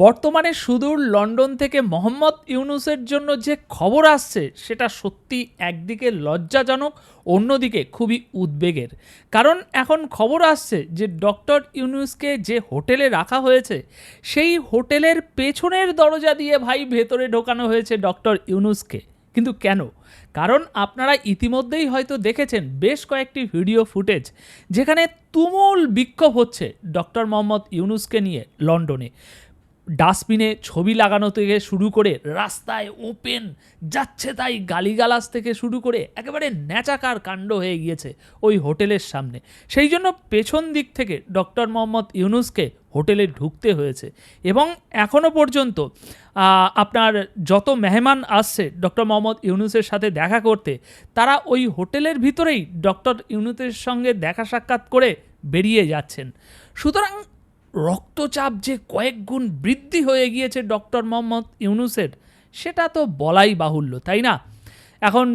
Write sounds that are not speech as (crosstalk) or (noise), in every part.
বর্তমানে সুদূর লন্ডন থেকে মোহাম্মদ ইউনুসের জন্য যে খবর আসছে, সেটা সত্যি একদিকে লজ্জাজনক, অন্যদিকে খুবই উদ্বেগের। কারণ এখন খবর আসছে যে ডক্টর ইউনুসকে যে হোটেলে রাখা হয়েছে, সেই হোটেলের পেছনের দরজা দিয়ে ভাই ভেতরে ঢোকানো হয়েছে ডক্টর ইউনুসকে। কিন্তু কেন? কারণ আপনারা ইতিমধ্যেই হয়তো দেখেছেন বেশ কয়েকটি ভিডিও ফুটেজ, যেখানে তুমুল বিক্ষোভ হচ্ছে ডক্টর মোহাম্মদ ইউনুসকে নিয়ে লন্ডনে। ডাস্টবিনে ছবি লাগানো থেকে শুরু করে রাস্তায় ওপেন যাচ্ছে তাই গালিগালাজ থেকে শুরু করে একেবারে ন্যাচাকার কাণ্ড হয়ে গিয়েছে ওই হোটেলের সামনে। সেই জন্য পেছন দিক থেকে ডক্টর মোহাম্মদ ইউনুসকে হোটেলে ঢুকতে হয়েছে এবং এখনও পর্যন্ত আপনার যত মেহমান আসছে ডক্টর মোহাম্মদ ইউনুসের সাথে দেখা করতে, তারা ওই হোটেলের ভিতরেই ডক্টর ইউনুসের সঙ্গে দেখা সাক্ষাৎ করে বেরিয়ে যাচ্ছেন। সুতরাং রক্তচাপ যে কয়েক গুণ বৃদ্ধি হয়ে গিয়েছে ডক্টর মোহাম্মদ ইউনুসের, সেটা তো বলাই বাহুল্য, তাই না? এখন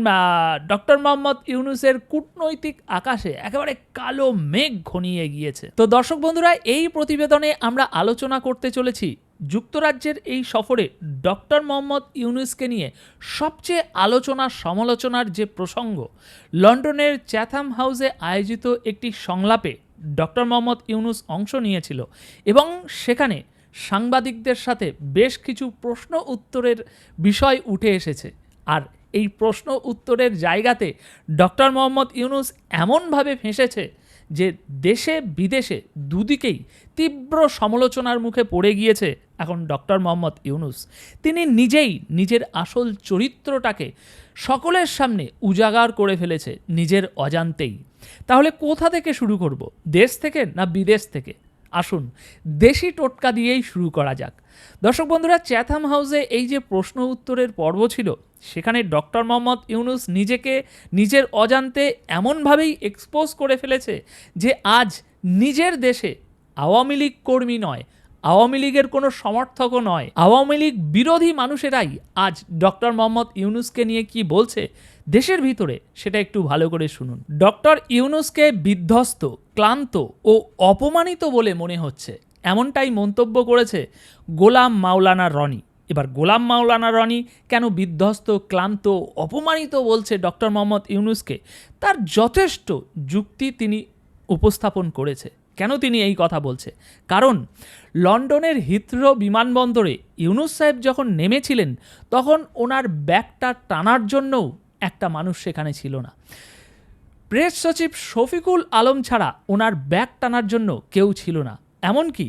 ডক্টর মোহাম্মদ ইউনুসের কূটনৈতিক আকাশে একেবারে কালো মেঘ ঘনিয়ে গিয়েছে। তো দর্শক বন্ধুরা, এই প্রতিবেদনে আমরা আলোচনা করতে চলেছি যুক্তরাজ্যের এই সফরে ডক্টর মোহাম্মদ ইউনুসকে নিয়ে সবচেয়ে আলোচনা সমালোচনার যে প্রসঙ্গ, লন্ডনের চ্যাথাম হাউসে আয়োজিত একটি সংলাপে ডক্টর মোহাম্মদ ইউনুস অংশ নিয়েছিল এবং সেখানে সাংবাদিকদের সাথে বেশ কিছু প্রশ্ন উত্তরের বিষয় উঠে এসেছে। আর এই প্রশ্ন উত্তরের জায়গাতে ডক্টর মোহাম্মদ ইউনুস এমনভাবে ফেঁসেছে যে দেশে বিদেশে দুদিকেই তীব্র সমালোচনার মুখে পড়ে গিয়েছে এখন ডক্টর মোহাম্মদ ইউনুস। তিনি নিজেই নিজের আসল চরিত্রটাকে সকলের সামনে উজাগার করে ফেলেছে, নিজের অজান্তেই। তাহলে কোথা থেকে শুরু করব? দেশ থেকে না বিদেশ থেকে? আসুন, দেশি টোটকা দিয়েই শুরু করা যাক। দর্শক বন্ধুরা, চ্যাথাম হাউসে এই যে প্রশ্ন উত্তরের পর্ব ছিল, সেখানে ডক্টর মোহাম্মদ ইউনুস নিজেকে নিজের অজান্তে এমনভাবেই এক্সপোজ করে ফেলেছে যে আজ নিজের দেশে আওয়ামী লীগ কর্মী নয়, আওয়ামী লীগের কোনো সমর্থকও নয়। আওয়ামী লীগ বিরোধী মানুষেরাই আজ ডক্টর মোহাম্মদ ইউনুসকে নিয়ে কি বলছে দেশের ভিতরে সেটা একটু ভালো করে শুনুন। ডক্টর ইউনুসকে বিধ্বস্ত, ক্লান্ত ও অপমানিত বলে মনে হচ্ছে, এমনটাই মন্তব্য করেছে গোলাম মাওলানা রনি। এবার গোলাম মাওলানা রনি কেন বিধ্বস্ত, ক্লান্ত, অপমানিত বলছে ডক্টর মোহাম্মদ ইউনুসকে? তার যথেষ্ট যুক্তি তিনি উপস্থাপন করেছে। কেন তিনি এই কথা বলছে? কারণ লন্ডনের হিথ্রো বিমানবন্দরে ইউনুস সাহেব যখন নেমেছিলেন, তখন ওনার ব্যাগটা টানার জন্যও একটা মানুষ সেখানে ছিল না। প্রেস সচিব শফিকুল আলম ছাড়া ওনার ব্যাগ টানার জন্য কেউ ছিল না। এমনকি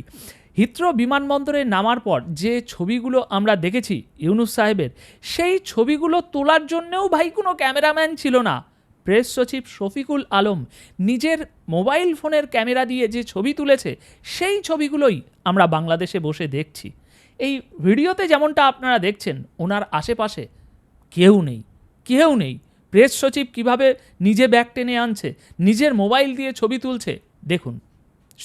হিথ্রো বিমানবন্দরে নামার পর যে ছবিগুলো আমরা দেখেছি ইউনুস সাহেবের, সেই ছবিগুলো তোলার জন্যেও ভাই কোনো ক্যামেরাম্যান ছিল না। প্রেস সচিব শফিকুল আলম নিজের মোবাইল ফোনের ক্যামেরা দিয়ে যে ছবি তুলেছে, সেই ছবিগুলোই আমরা বাংলাদেশে বসে দেখছি। এই ভিডিওতে যেমনটা আপনারা দেখছেন, ওনার আশেপাশে কেউ নেই। কেউ নেই। প্রেস সচিব কীভাবে নিজে ব্যাগ টেনে আনছে, নিজের মোবাইল দিয়ে ছবি তুলছে, দেখুন।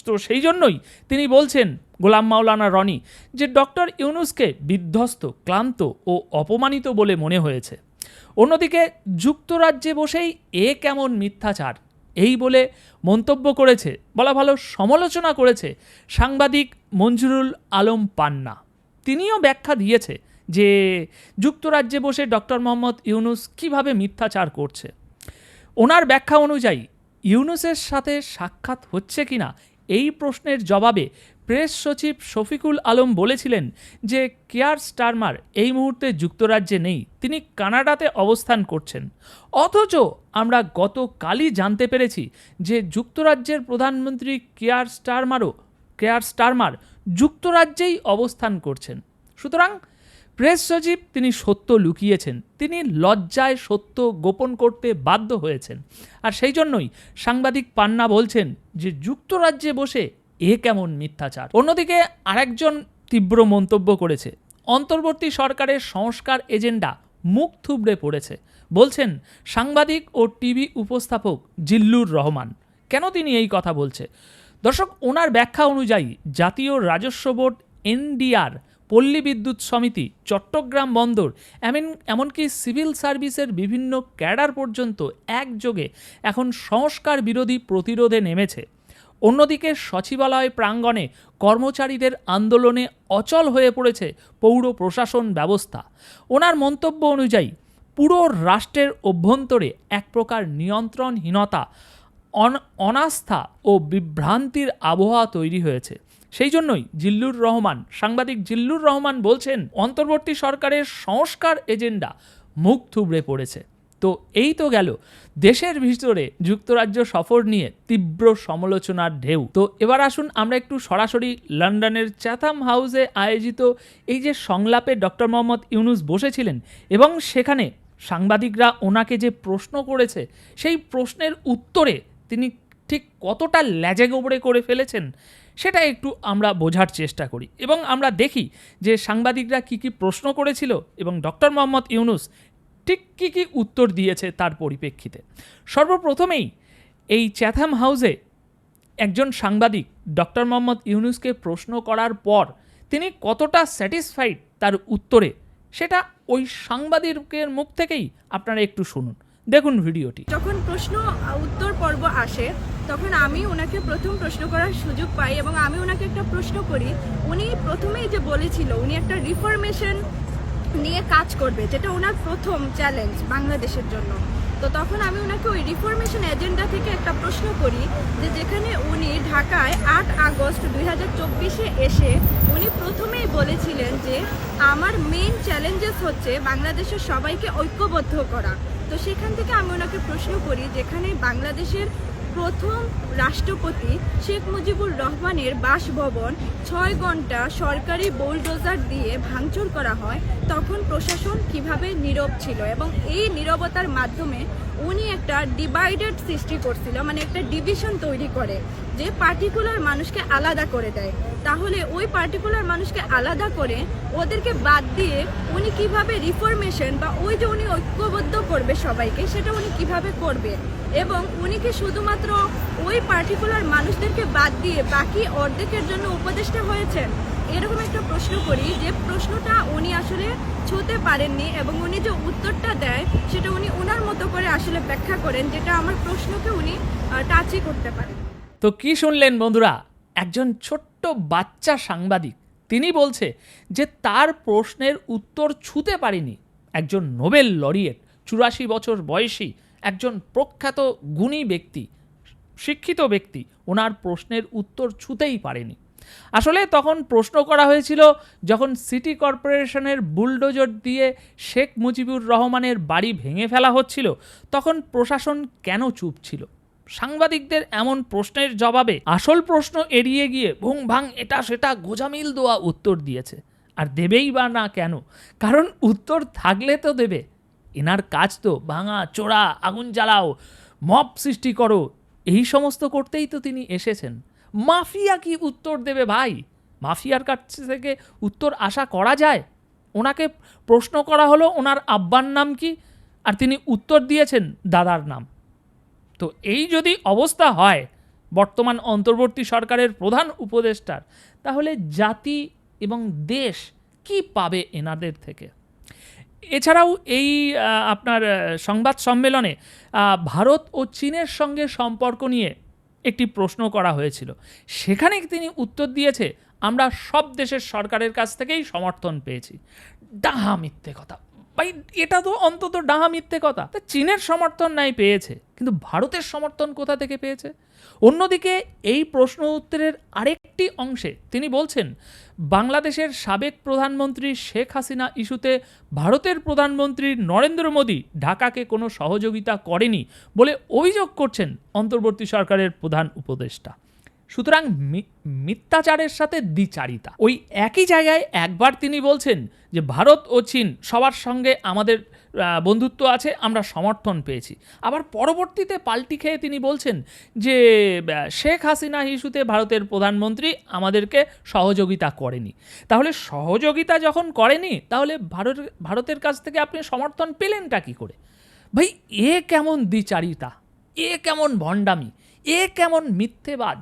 তো সেই জন্যই তিনি বলছেন গোলাম মাওলানা রনি যে ডক্টর ইউনুসকে বিধ্বস্ত, ক্লান্ত ও অপমানিত বলে মনে হয়েছে। অন্যদিকে যুক্তরাজ্যে বসেই এ কেমন মিথ্যাচার, এই বলে মন্তব্য করেছে, বলা ভালো সমালোচনা করেছে সাংবাদিক মঞ্জুরুল আলম পান্না। তিনিও ব্যাখ্যা দিয়েছে যে যুক্তরাজ্যে বসে ডক্টর মোহাম্মদ ইউনুস কীভাবে মিথ্যাচার করছে? ওনার ব্যাখ্যা অনুযায়ী, ইউনুসের সাথে সাক্ষাৎ হচ্ছে কিনা এই প্রশ্নের জবাবে প্রেস সচিব শফিকুল আলম বলেছিলেন যে কেয়ার স্টারমার এই মুহূর্তে যুক্তরাজ্যে নেই, তিনি কানাডাতে অবস্থান করছেন। অথচ আমরা গতকালই জানতে পেরেছি যে যুক্তরাজ্যের প্রধানমন্ত্রী কেয়ার স্টারমারও, কেয়ার স্টারমার যুক্তরাজ্যেই অবস্থান করছেন। সুতরাং প্রেস সচিব তিনি সত্য লুকিয়েছেন। তিনি লজ্জায় সত্য গোপন করতে বাধ্য হয়েছেন। আর সেই জন্যই সাংবাদিক পান্না বলছেন যে যুক্তরাজ্যে বসে এ কেমন মিথ্যাচার। অন্যদিকে আরেকজন তীব্র মন্তব্য করেছে, অন্তর্বর্তী সরকারের সংস্কার এজেন্ডা মুখ থুবড়ে পড়েছে। বলছেন, সাংবাদিক ও টিভি উপস্থাপক জিল্লুর রহমান, কেন তিনি এই কথা বলছে? দর্শক, ওনার ব্যাখ্যা অনুযায়ী জাতীয় রাজস্ব বোর্ড এনডিআর পল্লী বিদ্যুৎ সমিতি, চট্টগ্রাম বন্দর, এমন, এমনকি সিভিল সার্ভিসের বিভিন্ন ক্যাডার পর্যন্ত একযোগে এখন সংস্কার বিরোধী প্রতিরোধে নেমেছে। অন্যদিকে সচিবালয় প্রাঙ্গণে কর্মচারীদের আন্দোলনে অচল হয়ে পড়েছে পৌর প্রশাসন ব্যবস্থা। ওনার মন্তব্য অনুযায়ী, পুরো রাষ্ট্রের অভ্যন্তরে এক প্রকার নিয়ন্ত্রণহীনতা অনাস্থা ও বিভ্রান্তির আবহাওয়া তৈরি হয়েছে। সেই জন্যই জিল্লুর রহমান, সাংবাদিক জিল্লুর রহমান বলছেন, অন্তর্বর্তী সরকারের সংস্কার এজেন্ডা মুখ থুবড়ে পড়েছে। তো এই তো গেল। দেশের ভিতরে যুক্তরাজ্য সফর নিয়ে তীব্র সমালোচনার ঢেউ। তো এবার আসুন আমরা একটু সরাসরি লন্ডনের চ্যাথাম হাউসে আয়োজিত এই যে সংলাপে ডক্টর মোহাম্মদ ইউনুস বসেছিলেন এবং সেখানে সাংবাদিকরা ওনাকে যে প্রশ্ন করেছে, সেই প্রশ্নের উত্তরে তিনি ঠিক কতটা ল্যাজে গোবরে করে ফেলেছেন, সেটা একটু আমরা বোঝার চেষ্টা করি। এবং আমরা দেখি যে সাংবাদিকরা কি কি প্রশ্ন করেছিল এবং ডক্টর মোহাম্মদ ইউনুস ঠিক কী কী উত্তর দিয়েছে তার পরিপ্রেক্ষিতে। সর্বপ্রথমেই এই চ্যাথাম হাউসে একজন সাংবাদিক ডক্টর মোহাম্মদ ইউনুসকে প্রশ্ন করার পর তিনি কতটা স্যাটিসফাইড তার উত্তরে, সেটা ওই সাংবাদিকের মুখ থেকেই আপনারা একটু শুনুন। দেখুন ভিডিওটি। যখন প্রশ্ন, উত্তর পর্ব আসে, তখন আমি ওনাকে প্রথম প্রশ্ন করার সুযোগ পাই এবং আমি ওনাকে একটা প্রশ্ন করি। উনি প্রথমেই যে বলেছিল, উনি একটা রিফরমেশন নিয়ে কাজ করবে, যেটা ওনার প্রথম চ্যালেঞ্জ বাংলাদেশের জন্য। তো তখন আমি ওনাকে ওই রিফরমেশন এজেন্ডা থেকে একটা প্রশ্ন করি যে যেখানে উনি ঢাকায় আট আগস্ট দুই হাজার চব্বিশে এসে উনি প্রথমেই বলেছিলেন যে, আমার মেইন চ্যালেঞ্জেস হচ্ছে বাংলাদেশের সবাইকে ঐক্যবদ্ধ করা। তো সেখান থেকে আমি ওনাকে প্রশ্ন করি, যেখানে বাংলাদেশের প্রথম রাষ্ট্রপতি শেখ মুজিবুর রহমানের বাসভবন ছয় ঘণ্টা সরকারি বোলডোজার দিয়ে ভাঙচুর করা হয়, তখন প্রশাসন কীভাবে নীরব ছিল এবং এই নীরবতার মাধ্যমে উনি একটা ডিভাইডেড সৃষ্টি করছিল মানে একটা ডিভিশন তৈরি করে। যে পার্টিকুলার মানুষকে আলাদা করে দেয়। তাহলে ওই পার্টিকুলার মানুষকে আলাদা করে ওদেরকে বাদ দিয়ে উনি কীভাবে রিফরমেশন বা ওই যে উনি ঐক্যবদ্ধ করবে সবাইকে, সেটা উনি কীভাবে করবে? এবং উনি কি শুধুমাত্র ওই পার্টিকুলার মানুষদেরকে বাদ দিয়ে বাকি অর্ধেকের জন্য উপদেষ্টা হয়েছেন? এরকম একটা প্রশ্ন করি যে প্রশ্নটা উনি আসলে ছুঁতে পারেননি এবং উনি যে উত্তরটা দেয়, সেটা উনি ওনার মতো করে আসলে ব্যাখ্যা করেন, যেটা আমার প্রশ্নকে উনি টাচই করতে পারেন। তো কি শুনলেন বন্ধুরা? একজন ছোট্ট বাচ্চা সাংবাদিক। তিনি বলছে যে তার প্রশ্নের উত্তর ছুঁতে পারেনি। একজন নোবেল লরিয়েট, চুরাশি বছর বয়সী, একজন প্রখ্যাত গুণী ব্যক্তি, শিক্ষিত ব্যক্তি। ওনার প্রশ্নের উত্তর ছুঁতেই পারেনি। আসলে তখন প্রশ্ন করা হয়েছিল যখন সিটি কর্পোরেশনের বুলডোজার দিয়ে শেখ মুজিবুর রহমানের বাড়ি ভেঙে ফেলা হচ্ছিল, তখন প্রশাসন কেন চুপ ছিল? সাংবাদিকদের এমন প্রশ্নের জবাবে আসল প্রশ্ন এড়িয়ে গিয়ে ভুং ভাং এটা সেটা গোজামিল দেওয়া উত্তর দিয়েছে। আর দেবেই বা না কেন? কারণ উত্তর থাকলে তো দেবে। এনার কাজ তো ভাঙা, চোরা, আগুন জ্বালাও মপ সৃষ্টি করো, এই সমস্ত করতেই তো তিনি এসেছেন। মাফিয়া কি উত্তর দেবে ভাই? মাফিয়ার কাছ থেকে উত্তর আশা করা যায়? ওনাকে প্রশ্ন করা হলো, ওনার আব্বার নাম কি? আর তিনি উত্তর দিয়েছেন দাদার নাম। তো এই যদি অবস্থা হয়, বর্তমান অন্তর্বর্তী সরকারের প্রধান উপদেষ্টার, তাহলে জাতি এবং দেশ কি পাবে এনাদের থেকে? এছাড়াও এই আপনার সংবাদ সম্মেলনে ভারত ও চীনের সঙ্গে সম্পর্ক নিয়ে একটি প্রশ্ন করা হয়েছিল। সেখানে তিনি উত্তর দিয়েছে, আমরা সব দেশের সরকারের কাছ থেকেই সমর্থন পেয়েছি। ডাহা মিথ্যে কথা। ভাই, এটা তো অন্তত ডাহা মিথ্যে কথা। তা চীনের সমর্থন নাই পেয়েছে, কিন্তু ভারতের সমর্থন কোথা থেকে পেয়েছে? অন্যদিকে এই প্রশ্ন উত্তরের আরেকটি অংশে তিনি বলছেন, বাংলাদেশের সাবেক প্রধানমন্ত্রী শেখ হাসিনা ইস্যুতে ভারতের প্রধানমন্ত্রী নরেন্দ্র মোদী ঢাকাকে কোনো সহযোগিতা করেনি বলে অভিযোগ করছেন অন্তর্বর্তী সরকারের প্রধান উপদেষ্টা। সুতরাং মিথ্যাচারের সাথে দ্বিচারিতা। ওই একই জায়গায় একবার তিনি বলছেন যে, ভারত ও চীন সবার সঙ্গে আমাদের বন্ধুত্ব আছে, আমরা সমর্থন পেয়েছি। আবার পরবর্তীতে পাল্টি খেয়ে তিনি বলছেন যে শেখ হাসিনা ইস্যুতে ভারতের প্রধানমন্ত্রী আমাদেরকে সহযোগিতা করেনি। তাহলে সহযোগিতা যখন করেনি, তাহলে ভারত, ভারতের কাছ থেকে আপনি সমর্থন পেলেনটা কী করে? ভাই, এ কেমন দ্বিচারিতা, এ কেমন ভণ্ডামি, এ কেমন মিথ্যেবাজ।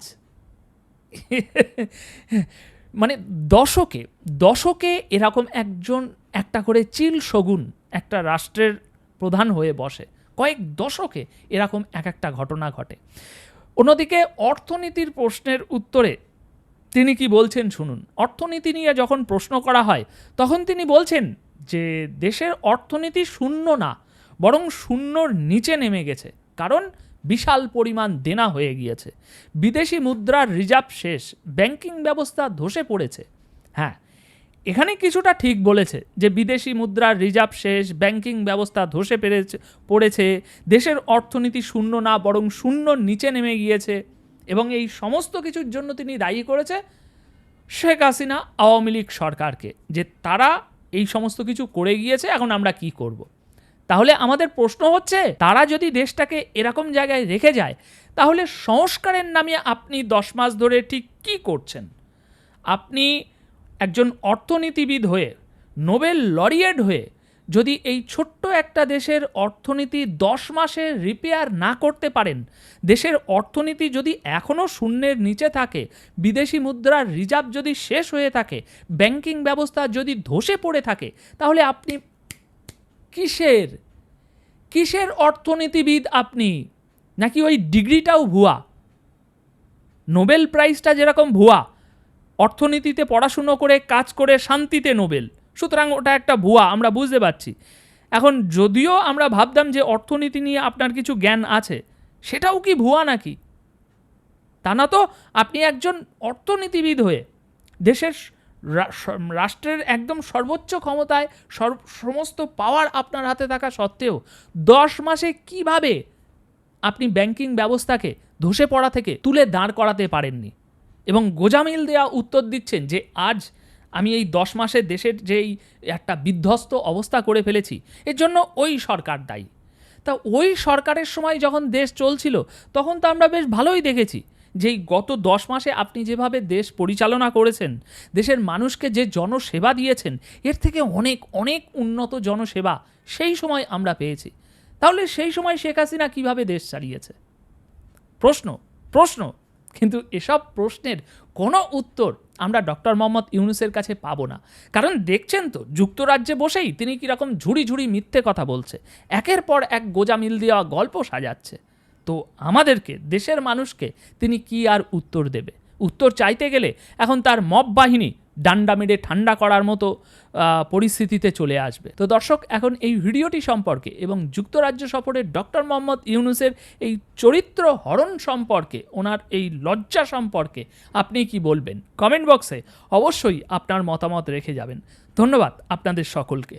(laughs) মানে দশকে দশকে এরকম একজন, একটা করে চিল শগুন একটা রাষ্ট্রের প্রধান হয়ে বসে। কয়েক দশকে এরকম এক একটা ঘটনা ঘটে। অন্যদিকে অর্থনীতির প্রশ্নের উত্তরে তিনি কি বলছেন শুনুন। অর্থনীতি নিয়ে যখন প্রশ্ন করা হয়, তখন তিনি বলছেন যে দেশের অর্থনীতি শূন্য না, বরং শূন্যর নিচে নেমে গেছে। কারণ বিশাল পরিমাণ দেনা হয়ে গিয়েছে বিদেশি মুদ্রার রিজার্ভ শেষ, ব্যাংকিং ব্যবস্থা ধসে পড়েছে হ্যাঁ এখানে কিছুটা ঠিক বলেছে যে বিদেশি মুদ্রার রিজার্ভ শেষ, ব্যাংকিং ব্যবস্থা ধসে পেরেছে, পড়েছে, দেশের অর্থনীতি শূন্য না, বরং শূন্য নিচে নেমে গিয়েছে এবং এই সমস্ত কিছুর জন্য তিনি দায়ী করেছে শেখ হাসিনা, আওয়ামী লীগ সরকারকে, যে তারা এই সমস্ত কিছু করে গিয়েছে, এখন আমরা কি করব। তাহলে আমাদের প্রশ্ন হচ্ছে, তারা যদি দেশটাকে এরকম জায়গায় রেখে যায়, তাহলে সংস্কারের নামে আপনি দশ মাস ধরে ঠিক কি করছেন? আপনি একজন অর্থনীতিবিদ হয়ে, নোবেল লরিয়েট হয়ে, যদি এই ছোট্ট একটা দেশের অর্থনীতি দশ মাসে রিপেয়ার না করতে পারেন, দেশের অর্থনীতি যদি এখনও শূন্যের নিচে থাকে, বিদেশি মুদ্রার রিজার্ভ যদি শেষ হয়ে থাকে, ব্যাংকিং ব্যবস্থা যদি ধসে পড়ে থাকে, তাহলে আপনি কিসের? কিসের অর্থনীতিবিদ আপনি? নাকি ওই ডিগ্রিটাও ভুয়া? নোবেল প্রাইজটা যেরকম ভুয়া, অর্থনীতিতে পড়াশুনো করে, কাজ করে, শান্তিতে নোবেল। সুতরাং ওটা একটা ভুয়া, আমরা বুঝতে পারছি। এখন যদিও আমরা ভাবতাম যে অর্থনীতি নিয়ে আপনার কিছু জ্ঞান আছে, সেটাও কি ভুয়া নাকি? তা না তো, আপনি একজন অর্থনীতিবিদ হয়ে দেশের রাষ্ট্রের একদম সর্বোচ্চ ক্ষমতায় সমস্ত পাওয়ার আপনার হাতে থাকা সত্ত্বেও দশ মাসে কীভাবে আপনি ব্যাংকিং ব্যবস্থাকে ধসে পড়া থেকে তুলে দাঁড় করাতে পারেননি? এবং গোজামিল দেয়া উত্তর দিচ্ছেন যে আজ আমি এই দশ মাসে দেশের যেই একটা বিধ্বস্ত অবস্থা করে ফেলেছি, এর জন্য ওই সরকার দায়ী। তা ওই সরকারের সময় যখন দেশ চলছিল, তখন তো আমরা বেশ ভালোই দেখেছি। যে এই গত দশ মাসে আপনি যেভাবে দেশ পরিচালনা করেছেন, দেশের মানুষকে যে জনসেবা দিয়েছেন, এর থেকে অনেক অনেক উন্নত জনসেবা সেই সময় আমরা পেয়েছি। তাহলে সেই সময় শেখ হাসিনা কীভাবে দেশ চালিয়েছে? প্রশ্ন প্রশ্ন। কিন্তু এসব প্রশ্নের কোনো উত্তর আমরা ডক্টর মোহাম্মদ ইউনুসের কাছে পাবো না। কারণ দেখছেন তো, যুক্তরাজ্যে বসেই তিনি কীরকম ঝুড়ি ঝুড়ি মিথ্যে কথা বলছে। একের পর এক গোজামিল দেওয়া গল্প সাজাচ্ছে। তো আমাদেরকে, দেশের মানুষকে তিনি কি আর উত্তর দেবে? উত্তর চাইতে গেলে এখন তার মব বাহিনী ডান্ডা মেরে ঠান্ডা করার মতো পরিস্থিতিতে চলে আসবে। তো দর্শক, এখন এই ভিডিওটি সম্পর্কে এবং যুক্তরাজ্য সফরের ডক্টর মোহাম্মদ ইউনুসের এই চরিত্র হরণ সম্পর্কে, ওনার এই লজ্জা সম্পর্কে আপনি কি বলবেন? কমেন্ট বক্সে অবশ্যই আপনার মতামত রেখে যাবেন। ধন্যবাদ আপনাদের সকলকে।